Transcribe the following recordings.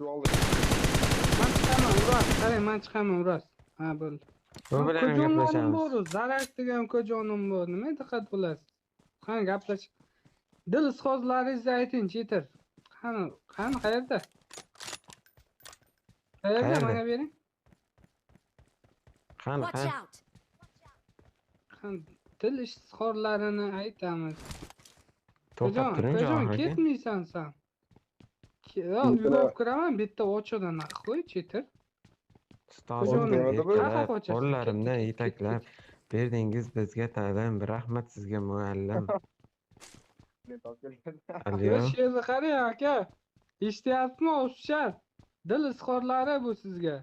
Oldi. man chiqaman uras qarang man chiqaman uras ha bo'ldi Bu bilan ham ko'jonim gaplashamiz. bor zarak degan ko'jonim bor nima diqqat bo'lasiz qani gaplash dil isqozlaringizni ayting chetir qani qani qayerda qayerda mana bering Qani, qani. qani dil izhorlarini aytamiz To'xtab turing ketmaysan san yo'q uylab kiraman bitta ochodan chetir. cheti qo'llarimdan yetaklab berdingiz bizga ta'lim bir rahmat sizga muallim she'rni qarang aka eshityapsizmi o'sishar dil izhorlari bu sizga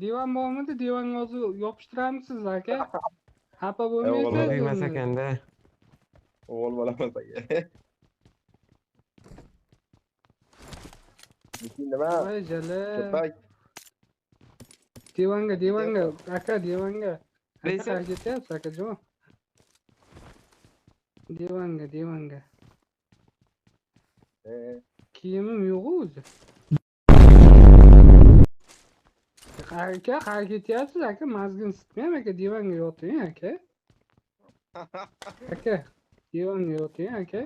divan bormidi divan yozib yopishtiramiz aka xafa bo'lmaysiz bo'lmas ekanda o'g'il bo'lamiz aka Buning nima? voy jala Kepak. divanga divanga. Aka divanga. Neyse. qayerga ketyapsiz akajon divanga divanga. Eh, kiyimim yo'q o'zi aka qayerga ketyapsiz aka mazgin sitmayam aka divanga yoting aka aka divanga yoting aka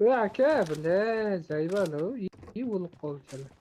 voy aka bля zaybalo iyi bo'lib qoldilar